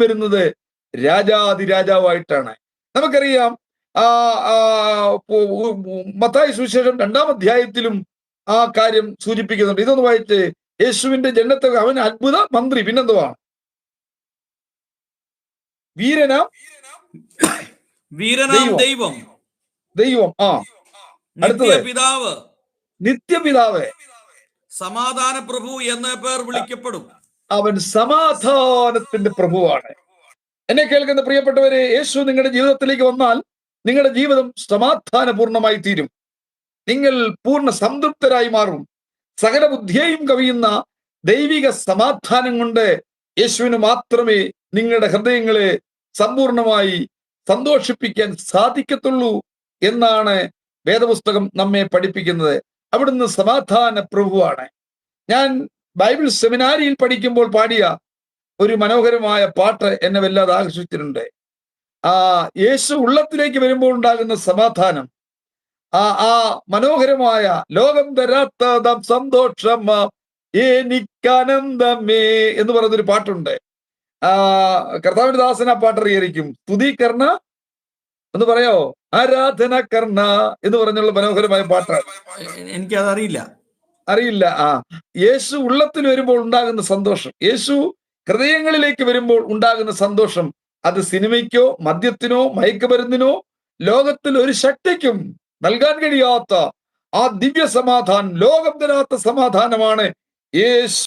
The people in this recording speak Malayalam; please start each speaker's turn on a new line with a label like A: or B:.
A: വരുന്നത് രാജാതിരാജാവായിട്ടാണ് നമുക്കറിയാം ആ മത്തായി സുവിശേഷം രണ്ടാം അധ്യായത്തിലും ആ കാര്യം സൂചിപ്പിക്കുന്നുണ്ട്. ഇതൊന്ന് വായിച്ച് യേശുവിന്റെ ജനത്തെ അവൻ അത്ഭുത മന്ത്രി പിന്നെന്തുവാണ് വീരനാം
B: വീരനാം
A: ദൈവം.
B: ദൈവം.
A: ആ. അടുത്തത്.
B: നിത്യപിതാവ്.
A: നിത്യപിതാവ്.
B: സമാധാന പ്രഭു എന്ന പേർ വിളിക്കപ്പെടും.
A: അവൻ സമാധാനത്തിന്റെ പ്രഭുവാണ്. എന്നെ കേൾക്കുന്ന പ്രിയപ്പെട്ടവരെ യേശു നിങ്ങളുടെ ജീവിതത്തിലേക്ക് വന്നാൽ നിങ്ങളുടെ ജീവിതം സമാധാനപൂർണമായി തീരും. നിങ്ങൾ പൂർണ സംതൃപ്തരായി മാറും. സകല ബുദ്ധിയെയും കവിയുന്ന ദൈവിക സമാധാനം കൊണ്ട് യേശുവിന് മാത്രമേ നിങ്ങളുടെ ഹൃദയങ്ങളെ സമ്പൂർണമായി സന്തോഷിപ്പിക്കാൻ സാധിക്കത്തുള്ളൂ എന്നാണ് വേദപുസ്തകം നമ്മെ പഠിപ്പിക്കുന്നത്. അവിടുന്ന് സമാധാന പ്രഭുവാണ് ഞാൻ ബൈബിൾ സെമിനാരിയിൽ പഠിക്കുമ്പോൾ പാടിയ ഒരു മനോഹരമായ പാട്ട് എന്നെ വല്ലാതെ ആകർഷിച്ചിട്ടുണ്ട്. ആ യേശു ഉള്ളത്തിലേക്ക് വരുമ്പോൾ ഉണ്ടാകുന്ന സമാധാനം ആ ആ മനോഹരമായ ലോകം തരാത്ത സന്തോഷം എനിക്കാനന്ദമേ എന്ന് പറയുന്നൊരു പാട്ടുണ്ട്. ആ കർത്താവിന്റെ ദാസൻ ആ പാട്ട് അറിയായിരിക്കും. സ്തുതികർണ എന്ന് പറയോ? ആരാധന കർണ എന്ന് പറഞ്ഞുള്ള മനോഹരമായ പാട്ടാണ്.
B: എനിക്കതറിയില്ല.
A: അറിയില്ല. ആ യേശു ഉള്ളത്തിൽ വരുമ്പോൾ ഉണ്ടാകുന്ന സന്തോഷം. യേശു ഹൃദയങ്ങളിലേക്ക് വരുമ്പോൾ ഉണ്ടാകുന്ന സന്തോഷം. അത് സിനിമയ്ക്കോ മദ്യത്തിനോ മയക്കുമരുന്നിനോ ലോകത്തിൽ ഒരു ശക്തിക്കും നൽകാൻ കഴിയാത്ത ആ ദിവ്യ സമാധാനം ലോകം തരാത്ത സമാധാനമാണ് യേശു